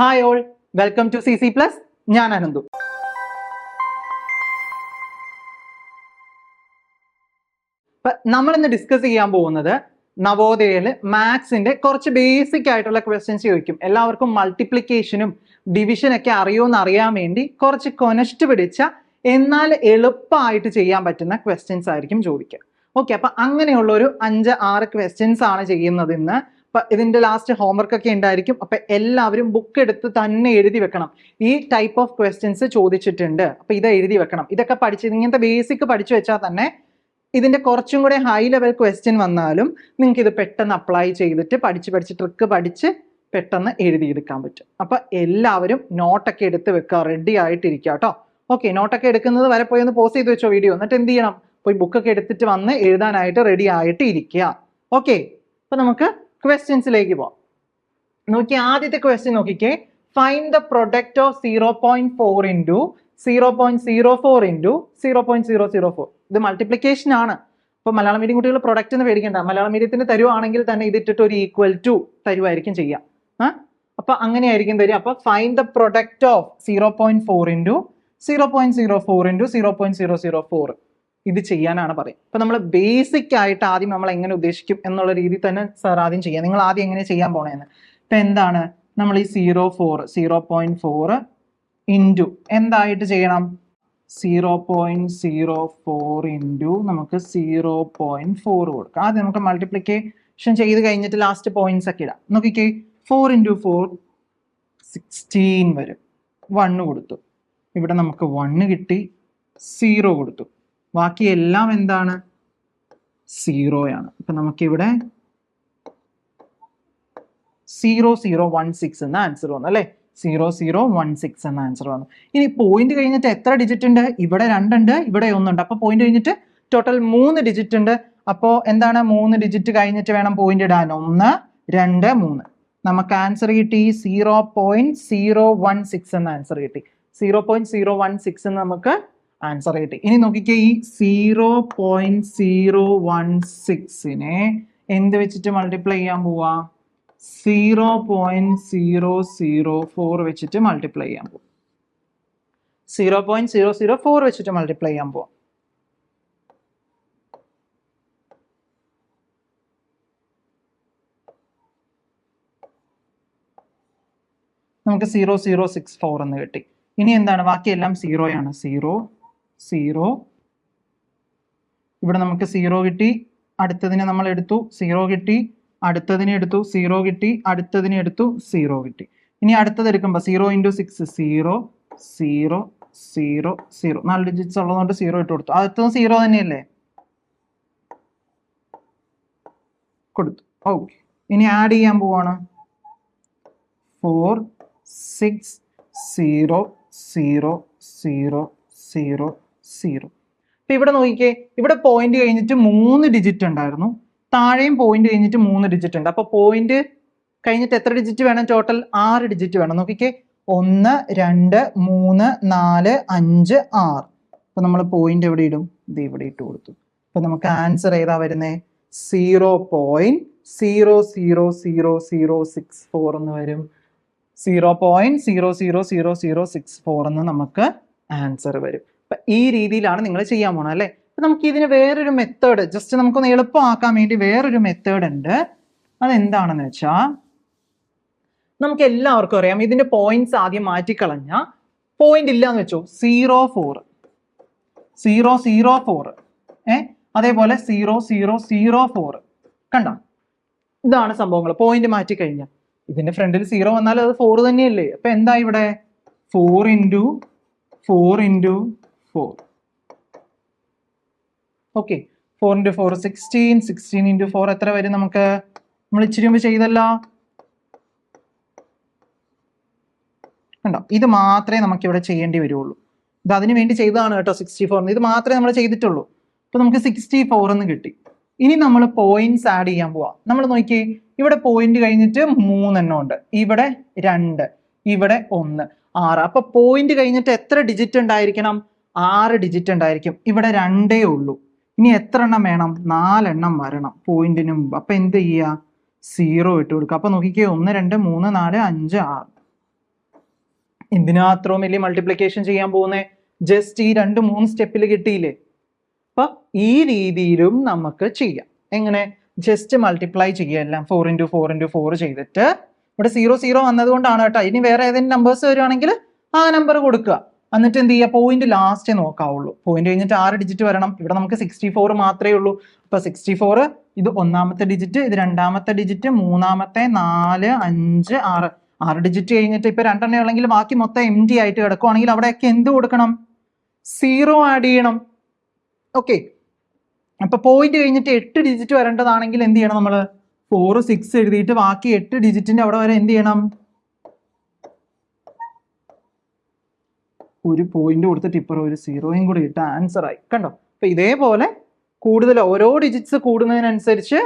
Hi all welcome to C C plus ഞാൻ അനന്തു. നമ്മൾ ഇന്ന് ഡിസ്കസ് ചെയ്യാൻ പോകുന്നത് നവോദയയിൽ മാത്സിന്റെ കുറച്ച് ബേസിക് ആയിട്ടുള്ള ക്വസ്റ്റ്യൻസ് ചോദിക്കും. എല്ലാവർക്കും മൾട്ടിപ്ലിക്കേഷനും ഡിവിഷനൊക്കെ അറിയുമെന്ന് അറിയാൻ വേണ്ടി കുറച്ച് കൊനസ്റ്റ് പിടിച്ച എന്നാൽ എളുപ്പമായിട്ട് ചെയ്യാൻ പറ്റുന്ന ക്വസ്റ്റ്യൻസ് ആയിരിക്കും ചോദിക്കുക. ഓക്കെ അപ്പൊ അങ്ങനെയുള്ള ഒരു അഞ്ച് ആറ് ക്വസ്റ്റ്യൻസ് ആണ് ചെയ്യുന്നത് ഇന്ന്. അപ്പൊ ഇതിന്റെ ലാസ്റ്റ് ഹോംവർക്ക് ഒക്കെ ഉണ്ടായിരിക്കും. അപ്പൊ എല്ലാവരും ബുക്ക് എടുത്ത് തന്നെ എഴുതി വെക്കണം. ഈ ടൈപ്പ് ഓഫ് ക്വസ്റ്റ്യൻസ് ചോദിച്ചിട്ടുണ്ട്. അപ്പൊ ഇത് എഴുതി വെക്കണം. ഇതൊക്കെ പഠിച്ച് ഇങ്ങനത്തെ ബേസിക് പഠിച്ചു വെച്ചാൽ തന്നെ ഇതിന്റെ കുറച്ചും കൂടെ ഹൈ ലെവൽ ക്വസ്റ്റ്യൻ വന്നാലും നിങ്ങൾക്ക് ഇത് പെട്ടെന്ന് അപ്ലൈ ചെയ്തിട്ട് പഠിച്ച് പഠിച്ച് ട്രിക്ക് പഠിച്ച് പെട്ടെന്ന് എഴുതിയെടുക്കാൻ പറ്റും. അപ്പൊ എല്ലാവരും നോട്ടൊക്കെ എടുത്ത് വെക്കുക. റെഡി ആയിട്ടിരിക്കുക കേട്ടോ. ഓക്കെ നോട്ടൊക്കെ എടുക്കുന്നത് വരെ പോയി ഒന്ന് പോസ്റ്റ് ചെയ്ത് വെച്ചോ വീഡിയോ എന്നിട്ട് എന്ത് ചെയ്യണം? പോയി ബുക്കൊക്കെ എടുത്തിട്ട് വന്ന് എഴുതാനായിട്ട് റെഡി ആയിട്ട് ഇരിക്കുക. ഓക്കെ അപ്പൊ നമുക്ക് ക്വസ്റ്റ്യൻസിലേക്ക് പോവാം. നോക്കി ആദ്യത്തെ ക്വസ്റ്റ്യൻ നോക്കിക്കേ. Find the product of zero point four into zero point zero four into zero point zero zero four ഇത് മൾട്ടിപ്ലിക്കേഷൻ ആണ്. അപ്പോൾ മലയാളം മീഡിയം കുട്ടികൾ പ്രൊഡക്റ്റ് എന്ന് പേടിക്കണ്ട. മലയാളം മീഡിയത്തിന് തരുവാണെങ്കിൽ തന്നെ ഇതിട്ടിട്ട് ഒരു ഈക്വൽ ടു തരുമായിരിക്കും ചെയ്യാം. ആ? അങ്ങനെ അങ്ങനെയായിരിക്കും തരും അപ്പോൾ find the product of zero point four into zero point zero four into zero point zero zero four ഇത് ചെയ്യാനാണ് പറയുക. ഇപ്പം നമ്മൾ ബേസിക് ആയിട്ട് ആദ്യം നമ്മൾ എങ്ങനെ ഉദ്ദേശിക്കും എന്നുള്ള രീതിയിൽ തന്നെ സാർ ആദ്യം ചെയ്യാം നിങ്ങൾ ആദ്യം എങ്ങനെ ചെയ്യാൻ പോണേന്ന്. ഇപ്പം എന്താണ്? നമ്മൾ ഈ zero four zero point four into എന്തായിട്ട് ചെയ്യണം? Zero point zero four into നമുക്ക് സീറോ പോയിന്റ് ഫോർ കൊടുക്കാം. ആദ്യം നമുക്ക് മൾട്ടിപ്ലിക്കേഷൻ ചെയ്ത് കഴിഞ്ഞിട്ട് ലാസ്റ്റ് പോയിന്റ്സ് ഒക്കെ ഇടാം. നോക്കിക്കേ ഫോർ ഇന്റു ഫോർ സിക്സ്റ്റീൻ വരും. വണ്ണ് കൊടുത്തു. ഇവിടെ നമുക്ക് വണ്ണ് കിട്ടി സീറോ കൊടുത്തു. ബാക്കി എല്ലാം എന്താണ്? സീറോയാണ് അപ്പൊ നമുക്കിവിടെ സീറോ സീറോ വൺ സിക്സ് എന്ന ആൻസർ വന്നു അല്ലേ? സീറോ സീറോ വൺ സിക്സ് എന്ന ആൻസർ വന്നു. ഇനി പോയിന്റ് കഴിഞ്ഞിട്ട് എത്ര ഡിജിറ്റ് ഉണ്ട്? ഇവിടെ രണ്ടുണ്ട് ഇവിടെ ഒന്നുണ്ട്. അപ്പൊ പോയിന്റ് കഴിഞ്ഞിട്ട് ടോട്ടൽ മൂന്ന് ഡിജിറ്റ് ഉണ്ട്. അപ്പോ എന്താണ്? മൂന്ന് ഡിജിറ്റ് കഴിഞ്ഞിട്ട് വേണം പോയിന്റ് ഇടാൻ. ഒന്ന് രണ്ട് മൂന്ന്. നമുക്ക് ആൻസർ കിട്ടി zero point zero one six എന്ന ആൻസർ കിട്ടി. Zero point zero one six എന്ന് നമുക്ക് ആൻസർ കിട്ടി ഇനി നോക്കിക്കേ ഈ സീറോ പോയിന്റ് സീറോ വൺ സിക്സിനെ എന്ത് വെച്ചിട്ട് മൾട്ടിപ്ലൈ ചെയ്യാൻ പോവാ? Zero point zero zero four വെച്ചിട്ട് മൾട്ടിപ്ലൈ ചെയ്യാൻ പോകും zero point zero zero four വെച്ചിട്ട് മൾട്ടിപ്ലൈ ചെയ്യാൻ പോവാം. നമുക്ക് സീറോ സീറോ സിക്സ് ഫോർ എന്ന് കിട്ടി. ഇനി എന്താണ്? ബാക്കിയെല്ലാം സീറോയാണ് സീറോ സീറോ. ഇവിടെ നമുക്ക് സീറോ കിട്ടി അടുത്തതിനെ നമ്മൾ എടുത്തു സീറോ കിട്ടി അടുത്തതിനെ എടുത്തു സീറോ കിട്ടി അടുത്തതിനെ എടുത്തു സീറോ കിട്ടി. ഇനി അടുത്തത് എടുക്കുമ്പോൾ zero into six zero zero zero zero. നാല് ഡിജിറ്റ്സ് ഉള്ളതുകൊണ്ട് സീറോ ഇട്ട് കൊടുത്തു. അടുത്തത് സീറോ തന്നെയല്ലേ? കൊടുത്തു. ഓക്കെ ഇനി ആഡ് ചെയ്യാൻ പോവാണ്. Four six zero zero zero zero zero. ഇപ്പൊ ഇവിടെ നോക്കിക്കേ ഇവിടെ പോയിന്റ് കഴിഞ്ഞിട്ട് മൂന്ന് ഡിജിറ്റ് ഉണ്ടായിരുന്നു. താഴെയും പോയിന്റ് കഴിഞ്ഞിട്ട് മൂന്ന് ഡിജിറ്റ് ഉണ്ട്. അപ്പൊ പോയിന്റ് കഴിഞ്ഞിട്ട് എത്ര ഡിജിറ്റ് വേണം ടോട്ടൽ ആറ് ഡിജിറ്റ് വേണം. നോക്കിക്കേ ഒന്ന് രണ്ട് മൂന്ന് നാല് അഞ്ച് ആറ്. അപ്പൊ നമ്മൾ പോയിന്റ് എവിടെ ഇടും? ഇത് ഇവിടെ ഇട്ട് കൊടുത്തു. അപ്പൊ നമുക്ക് ആൻസർ ഏതാ വരുന്നേ? Zero point zero zero zero zero six four എന്ന് വരും. Zero point zero zero zero zero six four എന്ന് നമുക്ക് ആൻസർ വരും. ഈ രീതിയിലാണ് നിങ്ങൾ ചെയ്യാൻ പോണത് അല്ലേ? അപ്പൊ നമുക്ക് ഇതിന് വേറൊരു മെത്തേഡ് ജസ്റ്റ് നമുക്കൊന്ന് എളുപ്പമാക്കാൻ വേണ്ടി വേറൊരു മെത്തേഡ് ഉണ്ട്. അതെന്താണെന്ന് വെച്ചാൽ നമുക്ക് എല്ലാവർക്കും അറിയാം ഇതിന്റെ പോയിന്റ്സ് ആദ്യം മാറ്റിക്കളഞ്ഞ പോയിന്റ് ഇല്ല എന്ന് വെച്ചോ zero four zero zero four ഏ? അതേപോലെ സീറോ സീറോ സീറോ ഫോർ കണ്ട? ഇതാണ് സംഭവങ്ങൾ. പോയിന്റ് മാറ്റി കഴിഞ്ഞാൽ ഇതിന്റെ ഫ്രണ്ടിൽ സീറോ വന്നാൽ അത് ഫോർ തന്നെയല്ലേ? അപ്പൊ എന്താ ഇവിടെ? Four into four into four okay four into four sixteen sixteen into four എത്ര വരും നമുക്ക്? നമ്മൾ ഇച്ചിരി മുമ്പ് ചെയ്തല്ലോ? കണ്ടോ? ഇത് മാത്രമേ നമുക്ക് ഇവിടെ ചെയ്യേണ്ടി വരുള്ളൂ. ഇത് അതിന് വേണ്ടി ചെയ്തതാണ് കേട്ടോ സിക്സ്റ്റി ഫോർ ഇത് മാത്രമേ നമ്മൾ ചെയ്തിട്ടുള്ളൂ. അപ്പോൾ നമുക്ക് സിക്സ്റ്റി ഫോർ എന്ന് കിട്ടി. ഇനി നമ്മൾ പോയിന്റ്സ് ആഡ് ചെയ്യാൻ പോവാം. നമ്മൾ നോക്കിയേ ഇവിടെ പോയിന്റ് കഴിഞ്ഞിട്ട് മൂന്നെണ്ണം ഉണ്ട്. ഇവിടെ രണ്ട് ഇവിടെ ഒന്ന് ആറ്. അപ്പൊ പോയിന്റ് കഴിഞ്ഞിട്ട് എത്ര ഡിജിറ്റ് ഉണ്ടായിരിക്കണം? ആറ് ഡിജിറ്റ് ഉണ്ടായിരിക്കും. ഇവിടെ രണ്ടേ ഉള്ളൂ. ഇനി എത്ര എണ്ണം വേണം? നാലെണ്ണം വരണം. പോയിന്റിന് മുമ്പ് അപ്പൊ എന്ത് ചെയ്യുക സീറോ ഇട്ട് കൊടുക്കുക. അപ്പൊ നോക്കിക്കേ. ഒന്ന് രണ്ട് മൂന്ന് നാല് അഞ്ച് ആറ്. എന്തിനാ അത്രയും വലിയ മൾട്ടിപ്ലിക്കേഷൻ ചെയ്യാൻ പോകുന്നേ? ജസ്റ്റ് ഈ രണ്ട് മൂന്ന് സ്റ്റെപ്പിൽ കിട്ടിയില്ലേ? അപ്പൊ ഈ രീതിയിലും നമുക്ക് ചെയ്യാം. എങ്ങനെ? ജസ്റ്റ് മൾട്ടിപ്ലൈ ചെയ്യുക four into four into four ചെയ്തിട്ട്. ഇവിടെ സീറോ സീറോ വന്നതുകൊണ്ടാണ് കേട്ടോ. ഇനി വേറെ ഏതെങ്കിലും നമ്പേഴ്സ് വരുവാണെങ്കിൽ ആ നമ്പർ കൊടുക്കുക. എന്നിട്ട് എന്ത് ചെയ്യുക? പോയിന്റ് ലാസ്റ്റേ നോക്കാവുള്ളൂ. പോയിന്റ് കഴിഞ്ഞിട്ട് ആറ് ഡിജിറ്റ് വരണം. ഇവിടെ നമുക്ക് സിക്സ്റ്റി ഫോർ മാത്രമേ ഉള്ളൂ. അപ്പൊ സിക്സ്റ്റി ഫോർ ഇത് ഒന്നാമത്തെ ഡിജിറ്റ് ഇത് രണ്ടാമത്തെ ഡിജിറ്റ് മൂന്നാമത്തെ നാല് അഞ്ച് ആറ്. ആറ് ഡിജിറ്റ് കഴിഞ്ഞിട്ട് ഇപ്പൊ രണ്ടെണ്ണം ഉള്ളെങ്കിൽ ബാക്കി മൊത്തം എം ഡി ആയിട്ട് കിടക്കുവാണെങ്കിൽ അവിടെയൊക്കെ എന്ത് കൊടുക്കണം? സീറോ ആഡ് ചെയ്യണം. ഓക്കെ അപ്പൊ പോയിന്റ് കഴിഞ്ഞിട്ട് എട്ട് ഡിജിറ്റ് വരേണ്ടതാണെങ്കിൽ എന്ത് ചെയ്യണം നമ്മൾ ഫോർ സിക്സ് എഴുതിയിട്ട് ബാക്കി എട്ട് ഡിജിറ്റിന്റെ അവിടെ വരെ എന്ത് ചെയ്യണം? ഒരു പോയിന്റ് കൊടുത്തിട്ട് ഇപ്പുറം ഒരു സീറോയും കൂടി ഇട്ട് ആൻസർ ആയി. കണ്ടോ? അപ്പൊ ഇതേപോലെ കൂടുതൽ ഓരോ ഡിജിറ്റ്സ് കൂടുന്നതിനനുസരിച്ച്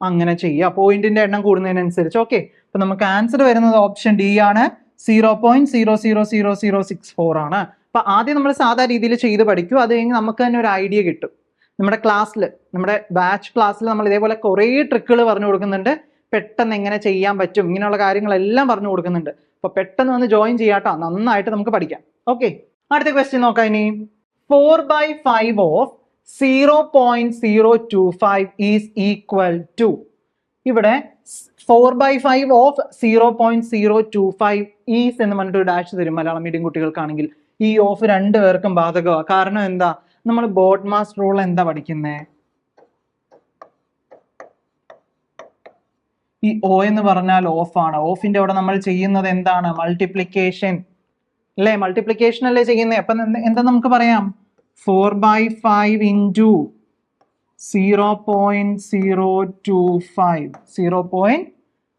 അങ്ങനെ ചെയ്യുക പോയിന്റിന്റെ എണ്ണം കൂടുന്നതിനനുസരിച്ച്. ഓക്കെ അപ്പൊ നമുക്ക് ആൻസർ വരുന്നത് ഓപ്ഷൻ ഡി ആണ്. Zero point zero zero zero zero six four ആണ്. അപ്പൊ ആദ്യം നമ്മൾ സാധാ രീതിയിൽ ചെയ്ത് പഠിക്കും. അത് കഴിഞ്ഞ് നമുക്ക് തന്നെ ഒരു ഐഡിയ കിട്ടും. നമ്മുടെ ക്ലാസ്സിൽ നമ്മുടെ ബാച്ച് ക്ലാസ്സിൽ നമ്മൾ ഇതേപോലെ കുറേ ട്രിക്കുകൾ പറഞ്ഞു കൊടുക്കുന്നുണ്ട്. പെട്ടെന്ന് എങ്ങനെ ചെയ്യാൻ പറ്റും? ഇങ്ങനെയുള്ള കാര്യങ്ങളെല്ലാം പറഞ്ഞു കൊടുക്കുന്നുണ്ട്. അപ്പൊ പെട്ടെന്ന് വന്ന് ജോയിൻ ചെയ്യാട്ടോ. നന്നായിട്ട് നമുക്ക് പഠിക്കാം. ഓക്കെ അടുത്ത ക്വസ്റ്റ്യൻ നോക്കാം ഇനി. Four by five of zero point zero two five is equal to ഇവിടെ four by five of zero point zero two five is എന്ന് പറഞ്ഞിട്ട് ഡാഷ് തരും മലയാളം മീഡിയം കുട്ടികൾക്കാണെങ്കിൽ. ഈ ഓഫ് രണ്ടു പേർക്കും ബാധകമാണ് കാരണം എന്താ? നമ്മൾ ബോഡ് മാസ് റൂൾ എന്താ പഠിക്കുന്നേ? ഈ ഒ എന്ന് പറഞ്ഞാൽ ഓഫ് ആണ്. ഓഫിന്റെ അവിടെ നമ്മൾ ചെയ്യുന്നത് എന്താണ്? മൾട്ടിപ്ലിക്കേഷൻ അല്ലേ? മൾട്ടിപ്ലിക്കേഷൻ അല്ലേ ചെയ്യുന്നത് അപ്പൊ എന്ത് നമുക്ക് പറയാം? Four by five into zero point zero two five zero point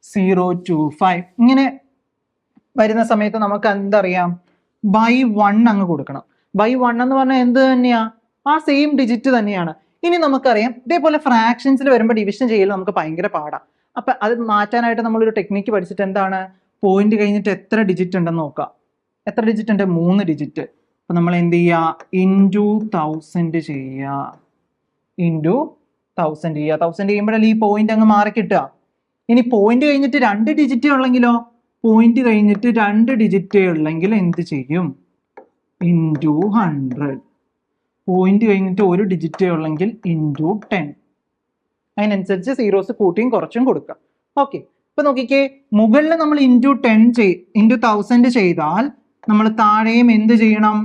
zero two five ഇങ്ങനെ വരുന്ന സമയത്ത് നമുക്ക് എന്തറിയാം? ബൈ വൺ അങ്ങ് കൊടുക്കണം. ബൈ വൺ എന്ന് പറഞ്ഞാൽ എന്ത് തന്നെയാ? ആ സെയിം ഡിജിറ്റ് തന്നെയാണ്. ഇനി നമുക്കറിയാം ഇതേപോലെ ഫ്രാക്ഷൻസിൽ വരുമ്പോൾ ഡിവിഷൻ ചെയ്യൽ നമുക്ക് ഭയങ്കര പാടാം. അപ്പൊ അത് മാറ്റാനായിട്ട് നമ്മളൊരു ടെക്നിക്ക് പഠിച്ചിട്ട് എന്താണ്? പോയിന്റ് കഴിഞ്ഞിട്ട് എത്ര ഡിജിറ്റ് ഉണ്ടെന്ന് നോക്കാം. എത്ര ഡിജിറ്റ് ഉണ്ട്? മൂന്ന് ഡിജിറ്റ് അപ്പൊ നമ്മൾ എന്ത് ചെയ്യുക ഇന്റു തൗസൻഡ് ചെയ്യുക ഇന്റു തൗസൻഡ് ചെയ്യുക തൗസൻഡ് ചെയ്യുമ്പോഴല്ലേ ഈ പോയിന്റ് അങ്ങ് മാറി കിട്ടുക. ഇനി പോയിന്റ് കഴിഞ്ഞിട്ട് രണ്ട് ഡിജിറ്റ് ഉള്ളെങ്കിലോ? പോയിന്റ് കഴിഞ്ഞിട്ട് രണ്ട് ഡിജിറ്റ് ഉള്ളെങ്കിൽ എന്ത് ചെയ്യും? ഇന്റു ഹൺഡ്രഡ് പോയിന്റ് കഴിഞ്ഞിട്ട് ഒരു ഡിജിറ്റ് ഉള്ളെങ്കിൽ ഇന്റു ടെൻ അതിനനുസരിച്ച് സീറോസ് കൂട്ടിയും കുറച്ചും കൊടുക്കാം ഓക്കെ ഇപ്പൊ നോക്കിക്കേ മുകളിൽ നമ്മൾ ഇന്റു ടെൻ ചെയ് ഇന്റു തൗസൻഡ് ചെയ്താൽ നമ്മൾ താഴെയും എന്ത് ചെയ്യണം?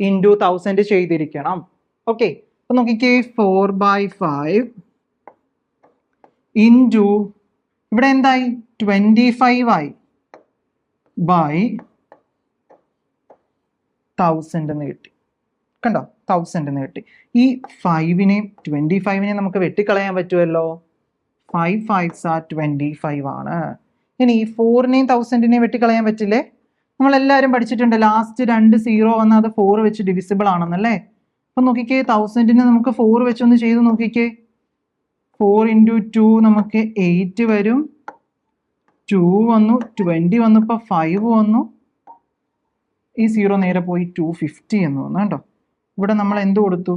ഇന്റു തൗസൻഡ് ചെയ്തിരിക്കണം. ഓക്കെ ഇപ്പൊ നോക്കിക്കേ ഫോർ ബൈ ഫൈവ് ഇന്റു ഇവിടെ എന്തായി? ട്വന്റി ഫൈവ് ആയി. ബൈ തൗസൻഡ് എന്ന് കിട്ടി. കണ്ടോ? തൗസൻഡ് എന്ന് കിട്ടി. ഈ ഫൈവിനെയും ട്വന്റി ഫൈവിനെയും നമുക്ക് വെട്ടിക്കളയാൻ പറ്റുമല്ലോ? ഫൈവ് ഫൈവ്സ് ആ ട്വന്റി ഫൈവ് ആണ്. ഇനി ഈ ഫോറിനെയും തൗസൻഡിനെയും വെട്ടിക്കളയാൻ പറ്റില്ലേ? നമ്മളെല്ലാവരും പഠിച്ചിട്ടുണ്ട് ലാസ്റ്റ് രണ്ട് സീറോ വന്നാൽ അത് ഫോർ വെച്ച് ഡിവിസിബിൾ ആണെന്നല്ലേ? അപ്പൊ നോക്കിക്കേ തൗസൻഡിന് നമുക്ക് ഫോർ വെച്ചൊന്ന് ചെയ്ത് നോക്കിക്കേ. ഫോർ ഇന്റു ടു നമുക്ക് എയ്റ്റ് വരും. ടു വന്നു ട്വന്റി വന്നു ഇപ്പോൾ ഫൈവ് വന്നു. ഈ സീറോ നേരെ പോയി ടു ഫിഫ്റ്റി എന്ന് വന്നു കേട്ടോ. ഇവിടെ നമ്മൾ എന്ത് കൊടുത്തു?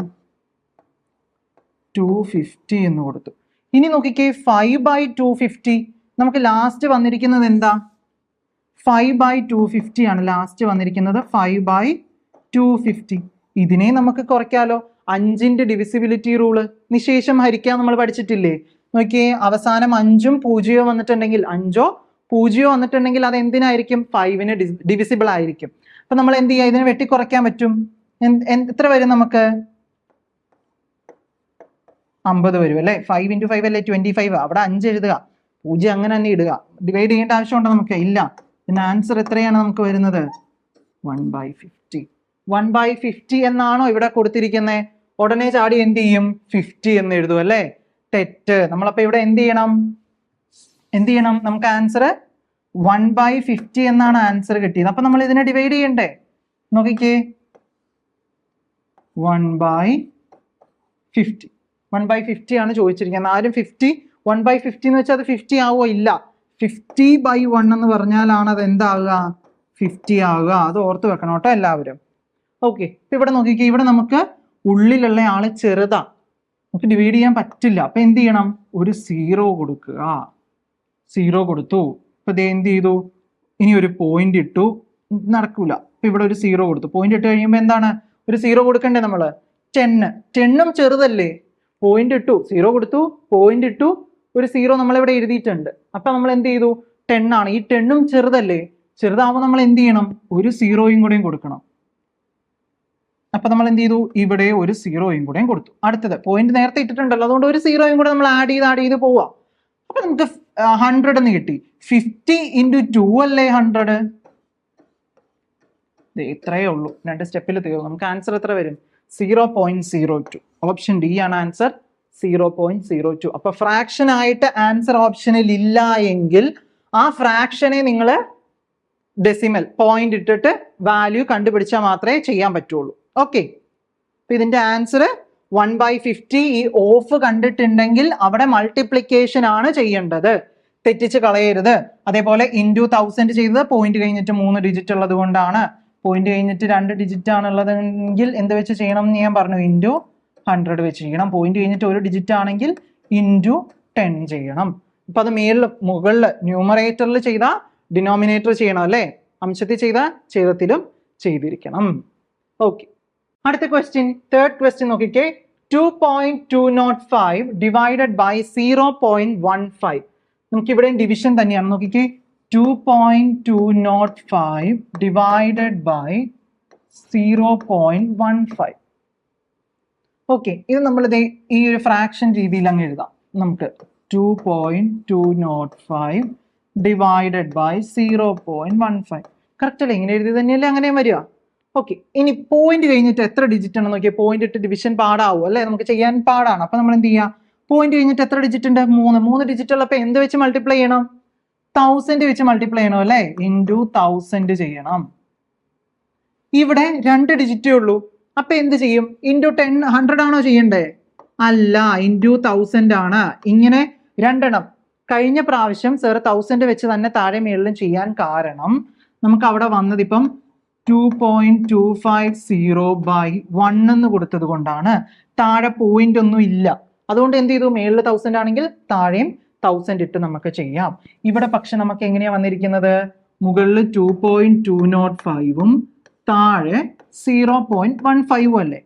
ടു ഫിഫ്റ്റി എന്ന് കൊടുത്തു. ഇനി നോക്കിക്കേ ഫൈവ് ബൈ ടു ഫിഫ്റ്റി നമുക്ക് ലാസ്റ്റ് വന്നിരിക്കുന്നത് എന്താ? ഫൈവ് ബൈ ടു ഫിഫ്റ്റി ആണ് ലാസ്റ്റ് വന്നിരിക്കുന്നത് ഫൈവ് ബൈ ടു ഫിഫ്റ്റി ഇതിനെ നമുക്ക് കുറയ്ക്കാലോ. അഞ്ചിന്റെ ഡിവിസിബിലിറ്റി റൂൾ നിശേഷം ഹരിക്കാൻ നമ്മൾ പഠിച്ചിട്ടില്ലേ? നോക്കിയേ അവസാനം അഞ്ചും പൂജ്യവും വന്നിട്ടുണ്ടെങ്കിൽ അഞ്ചോ പൂജ്യമോ വന്നിട്ടുണ്ടെങ്കിൽ അത് എന്തിനായിരിക്കും ഫൈവിന് ഡിവിസിബിൾ ആയിരിക്കും. അപ്പൊ നമ്മൾ എന്ത് ചെയ്യുക? ഇതിനെ വെട്ടി കുറയ്ക്കാൻ പറ്റും. എത്ര വരും നമുക്ക്? അമ്പത് വരും അല്ലേ? ഫൈവ് ഇന്റു ഫൈവ് അല്ലേ? ട്വന്റി ഫൈവ് അവിടെ അഞ്ച് എഴുതുക. പൂജ്യം അങ്ങനെ തന്നെ ഇടുക. ഡിവൈഡ് ചെയ്യേണ്ട ആവശ്യമുണ്ടോ നമുക്ക്? ഇല്ല. പിന്നെ ആൻസർ എത്രയാണ് നമുക്ക് വരുന്നത്? One by fifty one by fifty എന്നാണോ ഇവിടെ കൊടുത്തിരിക്കുന്നത് ഉടനെ ചാടി എന്ത് ചെയ്യും? ഫിഫ്റ്റി എന്ന് എഴുതും അല്ലേ? തെറ്റ്. നമ്മളപ്പോ ഇവിടെ എന്ത് ചെയ്യണം? എന്ത് ചെയ്യണം? നമുക്ക് ആൻസർ വൺ ബൈ ഫിഫ്റ്റി എന്നാണ് ആൻസർ കിട്ടിയത്. അപ്പൊ നമ്മൾ ഇതിനെ ഡിവൈഡ് ചെയ്യണ്ടേ? നോക്കിക്കേ. One by fifty one by fifty ആണ് ചോദിച്ചിരിക്കുന്നത്. ആരും ഫിഫ്റ്റി വൺ ബൈ ഫിഫ്റ്റി എന്ന് വെച്ചാൽ അത് ഫിഫ്റ്റി ആവുമോ ഇല്ല. ഫിഫ്റ്റി ബൈ വൺ എന്ന് പറഞ്ഞാലാണ് അത് എന്താകുക ഫിഫ്റ്റി ആവുക. അത് ഓർത്ത് വെക്കണം കേട്ടോ എല്ലാവരും. ഓക്കെ ഇവിടെ നോക്കിക്കേ. ഇവിടെ നമുക്ക് ഉള്ളിലുള്ള ആൾ ചെറുതാ. നമുക്ക് ഡിവൈഡ് ചെയ്യാൻ പറ്റില്ല. അപ്പൊ എന്ത് ചെയ്യണം? ഒരു സീറോ കൊടുക്കുക. സീറോ കൊടുത്തു. ഇപ്പം ഇത് എന്ത് ചെയ്തു? ഇനി ഒരു പോയിന്റ് ഇട്ടു. നടക്കൂല. ഇപ്പൊ ഇവിടെ ഒരു സീറോ കൊടുത്തു. പോയിന്റ് ഇട്ട് കഴിയുമ്പോൾ എന്താണ്? ഒരു സീറോ കൊടുക്കണ്ടേ നമ്മൾ? ടെന്ന് ടെണ്ണും ചെറുതല്ലേ? പോയിന്റ് ഇട്ടു സീറോ കൊടുത്തു പോയിന്റ് ഇട്ടു ഒരു സീറോ നമ്മളിവിടെ എഴുതിയിട്ടുണ്ട്. അപ്പൊ നമ്മൾ എന്ത് ചെയ്തു? ടെൻ ആണ്. ഈ ടെണ്ണും ചെറുതല്ലേ? ചെറുതാവുമ്പോൾ നമ്മൾ എന്ത് ചെയ്യണം? ഒരു സീറോയും കൂടെയും കൊടുക്കണം. അപ്പൊ നമ്മൾ എന്ത് ചെയ്തു? ഇവിടെ ഒരു സീറോയും കൂടെയും കൊടുത്തു. അടുത്തത് പോയിന്റ് നേരത്തെ ഇട്ടിട്ടുണ്ടല്ലോ. അതുകൊണ്ട് ഒരു സീറോയും കൂടെ നമ്മൾ ആഡ് ചെയ്ത് ആഡ് ചെയ്ത് പോവാം. അപ്പൊ നമുക്ക് ഹൺഡ്രഡ് എന്ന് കിട്ടി. ഫിഫ്റ്റി ഇന്റു ടു അല്ലേ ഹൺഡ്രഡ് ഇത്രയേ ഉള്ളൂ. രണ്ട് സ്റ്റെപ്പിൽ തീർന്നു. നമുക്ക് ആൻസർ എത്ര വരും? Zero point zero two option D ആണ് answer zero point zero two അപ്പൊ ഫ്രാക്ഷൻ ആയിട്ട് ആൻസർ ഓപ്ഷനിൽ ഇല്ല എങ്കിൽ ആ ഫ്രാക്ഷനെ നിങ്ങൾ ഡെസിമൽ പോയിന്റ് ഇട്ടിട്ട് വാല്യൂ കണ്ടുപിടിച്ചാൽ മാത്രമേ ചെയ്യാൻ പറ്റുള്ളൂ. ഓക്കെ അപ്പൊ ഇതിന്റെ ആൻസർ വൺ ബൈ ഫിഫ്റ്റി ഈ ഓഫ് കണ്ടിട്ടുണ്ടെങ്കിൽ അവിടെ മൾട്ടിപ്ലിക്കേഷൻ ആണ് ചെയ്യേണ്ടത്. തെറ്റിച്ച് കളയരുത്. അതേപോലെ ഇന്റു തൗസൻഡ് ചെയ്തത് പോയിന്റ് കഴിഞ്ഞിട്ട് മൂന്ന് ഡിജിറ്റ് ഉള്ളത് കൊണ്ടാണ്. പോയിന്റ് കഴിഞ്ഞിട്ട് രണ്ട് ഡിജിറ്റ് ആണുള്ളതെങ്കിൽ എന്ത് വെച്ച് ചെയ്യണം എന്ന് ഞാൻ പറഞ്ഞു. ഇന്റു ഹൺഡ്രഡ് വെച്ചിരിക്കണം പോയിന്റ് കഴിഞ്ഞിട്ട് ഒരു ഡിജിറ്റ് ആണെങ്കിൽ ഇന്റു ടെൻ ചെയ്യണം. അപ്പൊ അത് മേളിൽ മുകളിൽ ന്യൂമറേറ്ററിൽ ചെയ്ത ഡിനോമിനേറ്റർ ചെയ്യണം അല്ലേ? അംശത്തിൽ ചെയ്ത ഛേദത്തിലും ചെയ്തിരിക്കണം. ഓക്കെ അടുത്ത ക്വസ്റ്റ്യൻ തേർഡ് ക്വസ്റ്റ്യൻ നോക്കിക്കേ. Two point two not five divided by zero point one five നമുക്ക് ഇവിടെ ഡിവിഷൻ തന്നെയാണ്. നോക്കിക്കേ. Two point two not five divided by zero point one five okay ഇത് നമ്മൾ ഈ ഒരു ഫ്രാക്ഷൻ രീതിയിൽ അങ്ങ് എഴുതാം. നമുക്ക് two point two not five divided by zero point one five correct അല്ലേ? ഇങ്ങനെ എഴുതി തന്നെയല്ലേ അങ്ങനെ വരിക? ഓക്കെ ഇനി പോയിന്റ് കഴിഞ്ഞിട്ട് എത്ര ഡിജിറ്റ് ആണെന്ന് നോക്കിയാൽ പോയിന്റ് ഇട്ട് ഡിവിഷൻ പാടാവും അല്ലേ? നമുക്ക് ചെയ്യാൻ പാടാണ്. അപ്പൊ നമ്മൾ എന്ത് ചെയ്യാം? പോയിന്റ് കഴിഞ്ഞിട്ട് എത്ര ഡിജിറ്റ് ഉണ്ട്? മൂന്ന്. മൂന്ന് ഡിജിറ്റ് ഉള്ളപ്പോൾ എന്ത് വെച്ച് മൾട്ടിപ്ലൈ ചെയ്യണം? തൗസൻഡ് വെച്ച് മൾട്ടിപ്ലൈ ചെയ്യണം അല്ലേ? ഇന്റു തൗസൻഡ് ചെയ്യണം. ഇവിടെ രണ്ട് ഡിജിറ്റേ ഉള്ളൂ. അപ്പൊ എന്ത് ചെയ്യും? ഇന്റു ടെൻ ഹൺഡ്രഡ് ആണോ ചെയ്യണ്ടേ? അല്ല ഇന്റു തൗസൻഡ് ആണ്. ഇങ്ങനെ രണ്ടെണ്ണം. കഴിഞ്ഞ പ്രാവശ്യം സർ തൗസൻഡ് വെച്ച് തന്നെ താഴെ മേളിലും ചെയ്യാൻ കാരണം നമുക്ക് അവിടെ വന്നത് ഇപ്പം two point two five zero by one എന്ന് കൊടുത്തത് കൊണ്ടാണ്. താഴെ പോയിന്റ് ഒന്നും ഇല്ല. അതുകൊണ്ട് എന്ത് ചെയ്തു? മേളിൽ തൗസൻഡ് ആണെങ്കിൽ താഴെയും തൗസൻഡ് ഇട്ട് നമുക്ക് ചെയ്യാം. ഇവിടെ പക്ഷെ നമുക്ക് എങ്ങനെയാ വന്നിരിക്കുന്നത്? മുകളിൽ ടു പോയിന്റ് ടു നോട്ട് ഫൈവും താഴെ സീറോ പോയിന്റ് വൺ ഫൈവും അല്ലേ?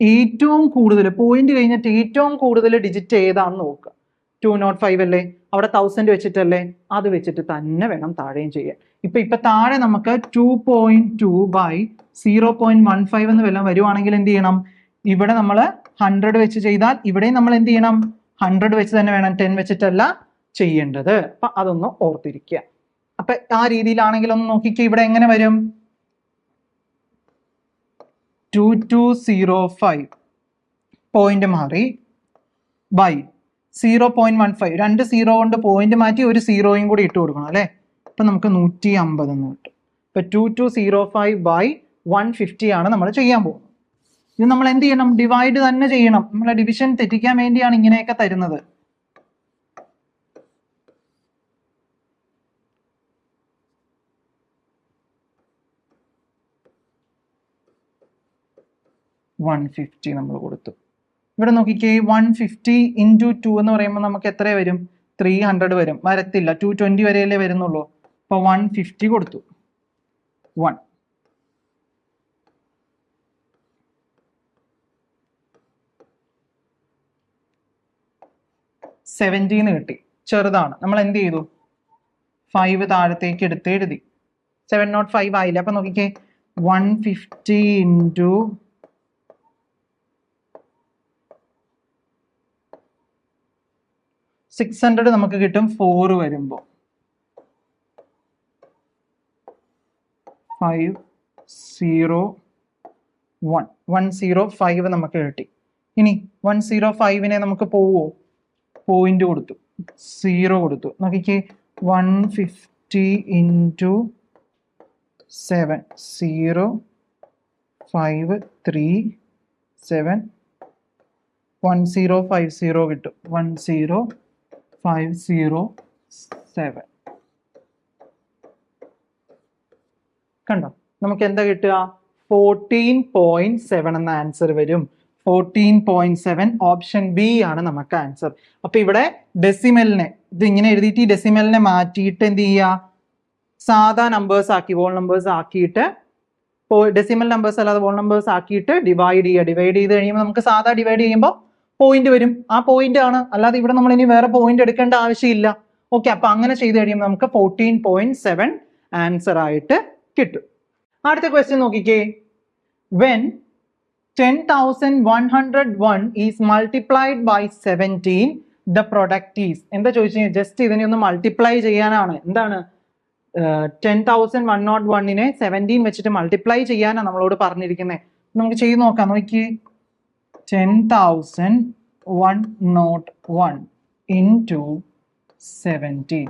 ഏറ്റവും കൂടുതൽ പോയിന്റ് കഴിഞ്ഞിട്ട് ഏറ്റവും കൂടുതൽ ഡിജിറ്റ് ഏതാന്ന് നോക്കുക ടു നോട്ട് ഫൈവ് അല്ലേ? അവിടെ തൗസൻഡ് വെച്ചിട്ടല്ലേ? അത് വെച്ചിട്ട് തന്നെ വേണം താഴെയും ചെയ്യാൻ. ഇപ്പൊ ഇപ്പൊ താഴെ നമുക്ക് two point two by zero point one five എന്ന് വല്ലതും വരുവാണെങ്കിൽ എന്ത് ചെയ്യണം? ഇവിടെ നമ്മൾ ഹൺഡ്രഡ് വെച്ച് ചെയ്താൽ ഇവിടെയും നമ്മൾ എന്ത് ചെയ്യണം? ഹൺഡ്രഡ് വെച്ച് തന്നെ വേണം ടെൻ വെച്ചിട്ടല്ല ചെയ്യേണ്ടത്. അപ്പൊ അതൊന്ന് ഓർത്തിരിക്കുക അപ്പൊ ആ രീതിയിലാണെങ്കിൽ ഒന്ന് നോക്കിക്കേ ഇവിടെ എങ്ങനെ വരും? Two two zero five point മാറി. By zero point one five രണ്ട് സീറോ കൊണ്ട് പോയിന്റ് മാറ്റി ഒരു സീറോയും കൂടി ഇട്ട് കൊടുക്കണം അല്ലേ? അപ്പൊ നമുക്ക് നൂറ്റി അമ്പത് എന്ന് കിട്ടും. ഇപ്പൊ two two zero five by one fifty ആണ് നമ്മൾ ചെയ്യാൻ പോകുന്നത്. ഇത് നമ്മൾ എന്ത് ചെയ്യണം? ഡിവൈഡ് തന്നെ ചെയ്യണം. നമ്മളെ ഡിവിഷൻ തെറ്റിക്കാൻ വേണ്ടിയാണ് ഇങ്ങനെയൊക്കെ തരുന്നത്. വൺ ഫിഫ്റ്റി നമ്മൾ കൊടുത്തു. ഇവിടെ നോക്കിക്കേ വൺ ഫിഫ്റ്റി ഇന്റു ടു എന്ന് പറയുമ്പോൾ നമുക്ക് എത്ര വരും? ത്രീ ഹൺഡ്രഡ് വരും. വരത്തില്ല. ടു ട്വന്റി വരെയല്ലേ വരുന്നുള്ളൂ. അപ്പോൾ വൺ ഫിഫ്റ്റി കൊടുത്തു. വൺ സെവന്റീന്ന് കിട്ടി. ചെറുതാണ്. നമ്മൾ എന്ത് ചെയ്തു? ഫൈവ് താഴത്തേക്ക് എടുത്ത് എഴുതി. സെവൻ നോട്ട് ഫൈവ് ആയില്ല? അപ്പൊ നോക്കിക്കേ. One fifty into six hundred നമുക്ക് കിട്ടും ഫോർ വരുമ്പോൾ. Five zero one one zero five നമുക്ക് കിട്ടി. ഇനി വൺ സീറോ ഫൈവിനെ നമുക്ക് പോവോ? പോയിന്റ് കൊടുത്തു. സീറോ കൊടുത്തു. നോക്കിക്കേ. One fifty into seven zero five three seven one zero five zero കിട്ടും. One zero five zero seven കണ്ടോ? നമുക്ക് എന്താ കിട്ടുക? ഫോർട്ടീൻ പോയിന്റ് സെവൻ എന്ന ആൻസർ വരും. Fourteen point seven option B ആണ് നമുക്ക് ആൻസർ അപ്പൊ ഇവിടെ ഡെസിമലിനെ ഇത് ഇങ്ങനെ എഴുതിയിട്ട് ഈ ഡെസിമലിനെ മാറ്റിയിട്ട് എന്ത് ചെയ്യുക സാധാ നമ്പേഴ്സ് ആക്കി വോൾ നമ്പേഴ്സ് ആക്കിയിട്ട് ഡെസിമൽ നമ്പേഴ്സ് അല്ലാതെ വോൾ നമ്പേഴ്സ് ആക്കിയിട്ട് ഡിവൈഡ് ചെയ്യുക. ഡിവൈഡ് ചെയ്ത് കഴിയുമ്പോൾ നമുക്ക് സാധാ ഡിവൈഡ് ചെയ്യുമ്പോൾ പോയിന്റ് വരും. ആ പോയിന്റ് ആണ്. അല്ലാതെ ഇവിടെ നമ്മൾ ഇനി വേറെ പോയിന്റ് എടുക്കേണ്ട ആവശ്യമില്ല. ഓക്കെ അപ്പൊ അങ്ങനെ ചെയ്ത് കഴിയുമ്പോൾ നമുക്ക് ഫോർട്ടീൻ പോയിന്റ് സെവൻ ആൻസർ ആയിട്ട് കിട്ടും. അടുത്ത ക്വസ്റ്റ്യൻ നോക്കിക്കേ. When ten thousand one hundred one is multiplied by seventeen the product is എന്താ ചോദിച്ചു? ജസ്റ്റ് ഇതിനെ ഒന്ന് മൾട്ടിപ്ലൈ ചെയ്യാനാണ്. എന്താണ്? ടെൻ തൗസൻഡ് വൺ നോട്ട് വണ്ണിനെ സെവന്റീൻ വെച്ചിട്ട് മൾട്ടിപ്ലൈ ചെയ്യാനാണ് നമ്മളോട് പറഞ്ഞിരിക്കുന്നത് നമുക്ക് ചെയ്ത് നോക്കാം. നോക്കി ten thousand one not one in two seventeen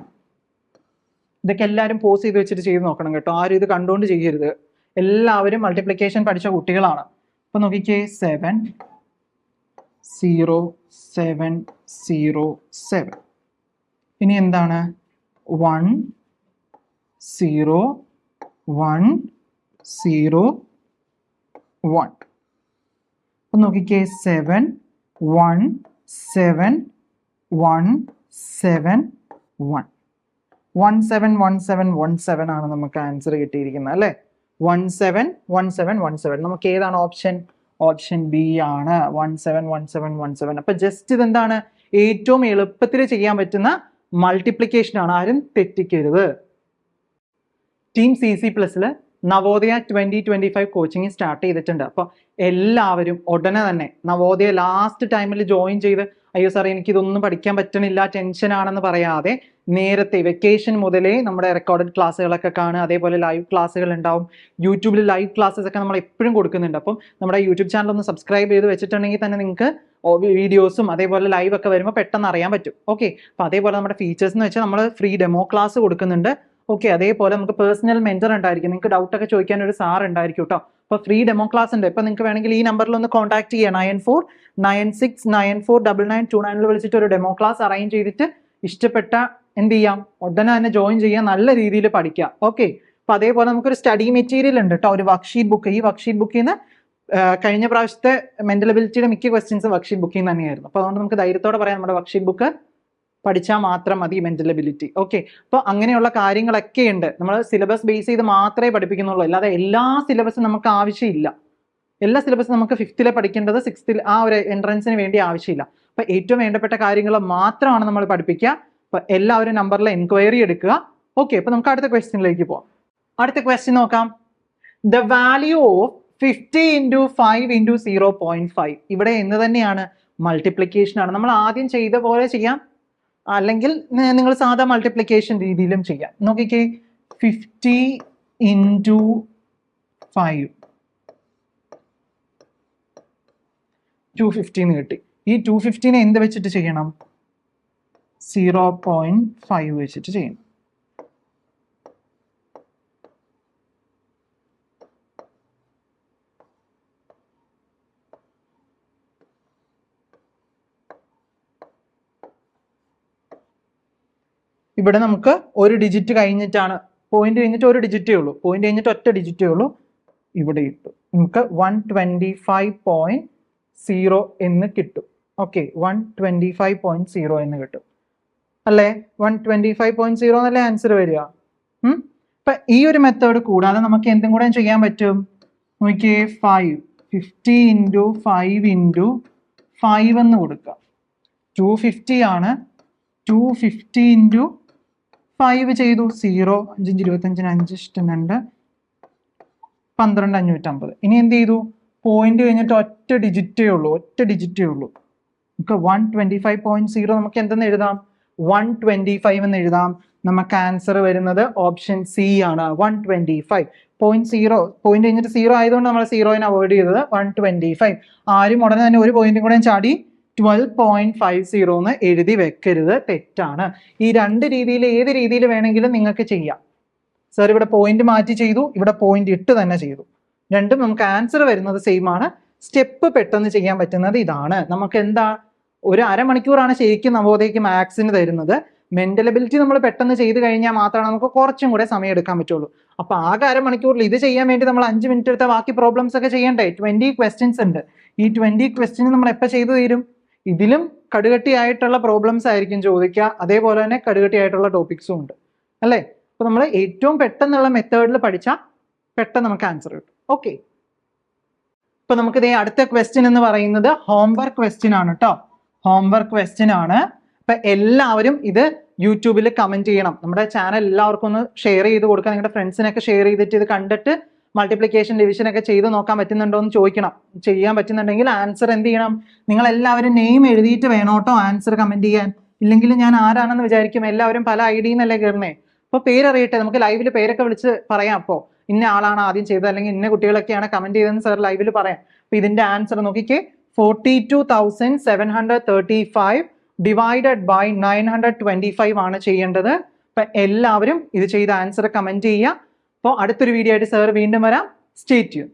ഇതൊക്കെ എല്ലാവരും പോസ് ചെയ്ത് വെച്ചിട്ട് ചെയ്ത് നോക്കണം കേട്ടോ. ആരും ഇത് കണ്ടുകൊണ്ട് ചെയ്യരുത്. എല്ലാവരും മൾട്ടിപ്ലിക്കേഷൻ പഠിച്ച കുട്ടികളാണ്. അപ്പൊ നോക്കിക്കേ seven zero seven zero seven ഇനി എന്താണ്? One zero one zero one അപ്പൊ നോക്കിക്കേ seven one seven one seven one one seven one seven one seven ആണ് നമുക്ക് ആൻസർ കിട്ടിയിരിക്കുന്നത് അല്ലേ? One seven one seven one seven നമുക്ക് ഏതാണ് ഓപ്ഷൻ ഓപ്ഷൻ ബി ആണ്. One seven one seven one seven അപ്പൊ ജസ്റ്റ് ഇതെന്താണ്? ഏറ്റവും എളുപ്പത്തിൽ ചെയ്യാൻ പറ്റുന്ന മൾട്ടിപ്ലിക്കേഷൻ ആണ്. ആരും തെറ്റിക്കരുത്. Team C C പ്ലസ്സിൽ Navodaya twenty twenty five coaching start ചെയ്തിട്ടുണ്ട്. അപ്പോൾ എല്ലാവരും ഉടനെ തന്നെ നവോദയ ലാസ്റ്റ് ടൈമിൽ ജോയിൻ ചെയ്ത് അയ്യോ സാറേ എനിക്കിതൊന്നും പഠിക്കാൻ പറ്റണില്ല ടെൻഷൻ ആണെന്ന് പറയാതെ നേരത്തെ വെക്കേഷൻ മുതലേ നമ്മുടെ റെക്കോർഡഡ് ക്ലാസ്സുകളൊക്കെ കാണുക അതേപോലെ ലൈവ് ക്ലാസ്സുകൾ ഉണ്ടാവും. യൂട്യൂബിൽ ലൈവ് ക്ലാസ്സസ് ഒക്കെ നമ്മൾ എപ്പോഴും കൊടുക്കുന്നുണ്ട്. അപ്പം നമ്മുടെ യൂട്യൂബ് ചാനൽ ഒന്ന് സബ്സ്ക്രൈബ് ചെയ്ത് വെച്ചിട്ടുണ്ടെങ്കിൽ തന്നെ നിങ്ങൾക്ക് വീഡിയോസും അതേപോലെ ലൈവ് ഒക്കെ വരുമ്പോൾ പെട്ടെന്ന് അറിയാൻ പറ്റും. ഓക്കെ അപ്പോൾ അതേപോലെ നമ്മുടെ ഫീച്ചേഴ്സ് എന്ന് വെച്ചാൽ നമ്മൾ ഫ്രീ ഡെമോ ക്ലാസ് കൊടുക്കുന്നുണ്ട്. ഓക്കെ അതേപോലെ നമുക്ക് പേഴ്സണൽ മെന്റർ ഉണ്ടായിരിക്കും. നിങ്ങൾക്ക് ഡൗട്ടൊക്കെ ചോദിക്കാൻ ഒരു സാർ ഉണ്ടായിരിക്കും കേട്ടോ. അപ്പോൾ ഫ്രീ ഡെമോ ക്ലാസ് ഉണ്ട്. ഇപ്പോൾ നിങ്ങൾക്ക് വേണമെങ്കിൽ ഈ നമ്പറിൽ ഒന്ന് കോൺടാക്ട് ചെയ്യുക nine four nine six nine four double nine two നയനിൽ വിളിച്ചിട്ട് ഒരു ഡെമോ ക്ലാസ് അറേഞ്ച് ചെയ്തിട്ട് ഇഷ്ടപ്പെട്ട എന്ത് ചെയ്യാം? ഉടനെ തന്നെ ജോയിൻ ചെയ്യാൻ നല്ല രീതിയിൽ പഠിക്കാം. ഓക്കെ അപ്പൊ അതേപോലെ നമുക്കൊരു സ്റ്റഡി മെറ്റീരിയൽ ഉണ്ട് കേട്ടോ ഒരു വർക്ക്ഷീറ്റ് ബുക്ക് ഈ വർക്ക്ഷീറ്റ് ബുക്കിൽ നിന്ന് കഴിഞ്ഞ പ്രാവശ്യത്തെ മെന്റൽ എബിലിറ്റിയുടെ മിക്ക ക്വസ്റ്റ്യൻസ് വർക്ക്ഷീറ്റ് ബുക്കിംഗ് തന്നെയായിരുന്നു. അപ്പോൾ അതുകൊണ്ട് നമുക്ക് ധൈര്യത്തോടെ പറയാം നമ്മുടെ വർക്ക്ഷീറ്റ് ബുക്ക് പഠിച്ചാൽ മാത്രം മതി മെന്റൽ എബിലിറ്റി ഓക്കെ അപ്പോൾ അങ്ങനെയുള്ള കാര്യങ്ങളൊക്കെ ഉണ്ട്. നമ്മൾ സിലബസ് ബേസ് ചെയ്ത് മാത്രമേ പഠിപ്പിക്കുന്നുള്ളൂ. അല്ലാതെ എല്ലാ സിലബസും നമുക്ക് ആവശ്യമില്ല. എല്ലാ സിലബസും നമുക്ക് ഫിഫ്ത്തിലെ പഠിക്കേണ്ടത് സിക്സ്ത്തിൽ ആ ഒരു എൻട്രൻസിന് വേണ്ടി ആവശ്യമില്ല. അപ്പോൾ ഏറ്റവും വേണ്ടപ്പെട്ട കാര്യങ്ങൾ മാത്രമാണ് നമ്മൾ പഠിപ്പിക്കുക. അപ്പോൾ എല്ലാവരും നമ്പറിൽ എൻക്വയറി എടുക്കുക. ഓക്കെ അപ്പൊ നമുക്ക് അടുത്ത ക്വസ്റ്റ്യനിലേക്ക് പോവാം. അടുത്ത ക്വസ്റ്റ്യൻ നോക്കാം. The value of fifty into five into zero point five ഇവിടെ എന്ന് തന്നെയാണ് മൾട്ടിപ്ലിക്കേഷൻ ആണ്. നമ്മൾ ആദ്യം ചെയ്ത പോലെ ചെയ്യാം. അല്ലെങ്കിൽ നിങ്ങൾ സാധാ മൾട്ടിപ്ലിക്കേഷൻ രീതിയിലും ചെയ്യാം. നോക്കിക്കേ ഫിഫ്റ്റി ഇന്റു ഫൈവ് ടു ഫിഫ്റ്റീന്ന് കിട്ടി. ഈ ടു ഫിഫ്റ്റീനെ എന്ത് വെച്ചിട്ട് ചെയ്യണം? സീറോ പോയിന്റ് ഫൈവ് വെച്ചിട്ട് ചെയ്യണം. ഇവിടെ നമുക്ക് ഒരു ഡിജിറ്റ് കഴിഞ്ഞിട്ടാണ്. പോയിന്റ് കഴിഞ്ഞിട്ട് ഒരു ഡിജിറ്റേ ഉള്ളൂ. പോയിന്റ് കഴിഞ്ഞിട്ട് ഒറ്റ ഡിജിറ്റേ ഉള്ളൂ. ഇവിടെ ഇട്ടു. നമുക്ക് one twenty five point zero എന്ന് കിട്ടും. Okay one twenty five point zero എന്ന് കിട്ടും. അല്ലേ? One twenty five point zero എന്നല്ലേ ആൻസർ വരിക? ഇപ്പൊ ഈ ഒരു മെത്തേഡ് കൂടാതെ നമുക്ക് എന്തും കൂടെ ചെയ്യാൻ പറ്റും? നോക്കിയേ five fifty into five into five എന്ന് കൊടുക്കാം. ടു ഫിഫ്റ്റി ആണ്. ടു ഫിഫ്റ്റി ഇന്റു ഫൈവ് ചെയ്തു സീറോ അഞ്ചിഞ്ച് ഇരുപത്തഞ്ചിന് അഞ്ച് ഇഷ്ടമുണ്ട് പന്ത്രണ്ട് അഞ്ഞൂറ്റമ്പത്. ഇനി എന്ത് ചെയ്തു? പോയിന്റ് കഴിഞ്ഞിട്ട് ഒറ്റ ഡിജിറ്റേ ഉള്ളൂ ഒറ്റ ഡിജിറ്റേ ഉള്ളൂ. നമുക്ക് one twenty five point zero നമുക്ക് എന്തെന്ന് എഴുതാം? വൺ ട്വന്റി ഫൈവ് എന്ന് എഴുതാം. നമുക്ക് ആൻസർ വരുന്നത് ഓപ്ഷൻ സി ആണ്. One twenty five point zero point കഴിഞ്ഞിട്ട് സീറോ ആയതുകൊണ്ട് നമ്മൾ സീറോയിനെ അവോയ്ഡ് ചെയ്തത് വൺ ട്വന്റി ഫൈവ് ആരും ഉടനെ തന്നെ ഒരു പോയിന്റും കൂടെ ചാടി ട്വൽവ് പോയിന്റ് ഫൈവ് സീറോ എന്ന് എഴുതി വെക്കരുത്. തെറ്റാണ്. ഈ രണ്ട് രീതിയിൽ ഏത് രീതിയിൽ വേണമെങ്കിലും നിങ്ങൾക്ക് ചെയ്യാം. സർ ഇവിടെ പോയിന്റ് മാറ്റി ചെയ്തു. ഇവിടെ പോയിന്റ് ഇട്ട് തന്നെ ചെയ്തു. രണ്ടും നമുക്ക് ആൻസർ വരുന്നത് സെയിം ആണ്. സ്റ്റെപ്പ് പെട്ടെന്ന് ചെയ്യാൻ പറ്റുന്നത് ഇതാണ്. നമുക്ക് എന്താ? ഒരു അരമണിക്കൂറാണ് ശരിക്കും നവോദയക്ക് മാത്സിന് തരുന്നത്. മെന്റൽ എബിലിറ്റി നമ്മൾ പെട്ടെന്ന് ചെയ്ത് കഴിഞ്ഞാൽ മാത്രമാണ് നമുക്ക് കുറച്ചും കൂടെ സമയം എടുക്കാൻ പറ്റുള്ളൂ. അപ്പൊ ആകെ അരമണിക്കൂറിൽ ഇത് ചെയ്യാൻ വേണ്ടി നമ്മൾ അഞ്ച് മിനിറ്റ് എടുത്ത ബാക്കി പ്രോബ്ലംസ് ഒക്കെ ചെയ്യണ്ടേ? ട്വന്റി ക്വസ്റ്റ്യൻസ് ഉണ്ട്. ഈ ട്വന്റി ക്വസ്റ്റ്യൻ നമ്മൾ എപ്പോൾ ചെയ്തു തീരും? ഇതിലും കടുകട്ടിയായിട്ടുള്ള പ്രോബ്ലംസ് ആയിരിക്കും ചോദിക്കുക. അതേപോലെ തന്നെ കടുകട്ടിയായിട്ടുള്ള ടോപ്പിക്സും ഉണ്ട്. അല്ലേ? അപ്പൊ നമ്മൾ ഏറ്റവും പെട്ടെന്നുള്ള മെത്തേഡിൽ പഠിച്ചാൽ പെട്ടെന്ന് നമുക്ക് ആൻസർ കിട്ടും. ഓക്കെ ഇപ്പൊ നമുക്ക് ഇതേ അടുത്ത ക്വസ്റ്റ്യൻ എന്ന് പറയുന്നത് ഹോംവർക്ക് ക്വസ്റ്റ്യൻ ആണ് കേട്ടോ ഹോംവർക്ക് ക്വസ്റ്റ്യൻ ആണ്. അപ്പൊ എല്ലാവരും ഇത് യൂട്യൂബിൽ കമന്റ് ചെയ്യണം. നമ്മുടെ ചാനൽ എല്ലാവർക്കും ഒന്ന് ഷെയർ ചെയ്ത് കൊടുക്കുക. നിങ്ങളുടെ ഫ്രണ്ട്സിനൊക്കെ ഷെയർ ചെയ്തിട്ട് ഇത് കണ്ടിട്ട് മൾട്ടിപ്ലിക്കേഷൻ ഡിവിഷൻ ഒക്കെ ചെയ്ത് നോക്കാൻ പറ്റുന്നുണ്ടോ എന്ന് ചോദിക്കണം. ചെയ്യാൻ പറ്റുന്നുണ്ടെങ്കിൽ ആൻസർ എന്ത് ചെയ്യണം? നിങ്ങൾ എല്ലാവരും നെയിം എഴുതിയിട്ട് വേണം കേട്ടോ ആൻസർ കമന്റ് ചെയ്യാൻ. ഇല്ലെങ്കിൽ ഞാൻ ആരാണെന്ന് വിചാരിക്കും എല്ലാവരും പല ഐ ഡിന്നല്ലേ കയറണേ അപ്പോൾ പേരറിയട്ടെ നമുക്ക് ലൈവിൽ പേരൊക്കെ വിളിച്ച് പറയാം അപ്പോൾ ഇന്ന ആളാണ് ആദ്യം ചെയ്തത് അല്ലെങ്കിൽ ഇന്ന കുട്ടികളൊക്കെയാണ് കമന്റ് ചെയ്തതെന്ന് സാർ ലൈവിൽ പറയാം. അപ്പോൾ ഇതിന്റെ ആൻസർ നോക്കിക്കേ. Forty two thousand seven hundred thirty five divided by nine hundred twenty five ആണ് ചെയ്യേണ്ടത്. അപ്പം എല്ലാവരും ഇത് ചെയ്ത ആൻസർ കമന്റ് ചെയ്യുക. അപ്പോൾ അടുത്തൊരു വീഡിയോ ആയിട്ട് സാർ വീണ്ടും വരാം. സ്റ്റേറ്റ് ചെയ്യും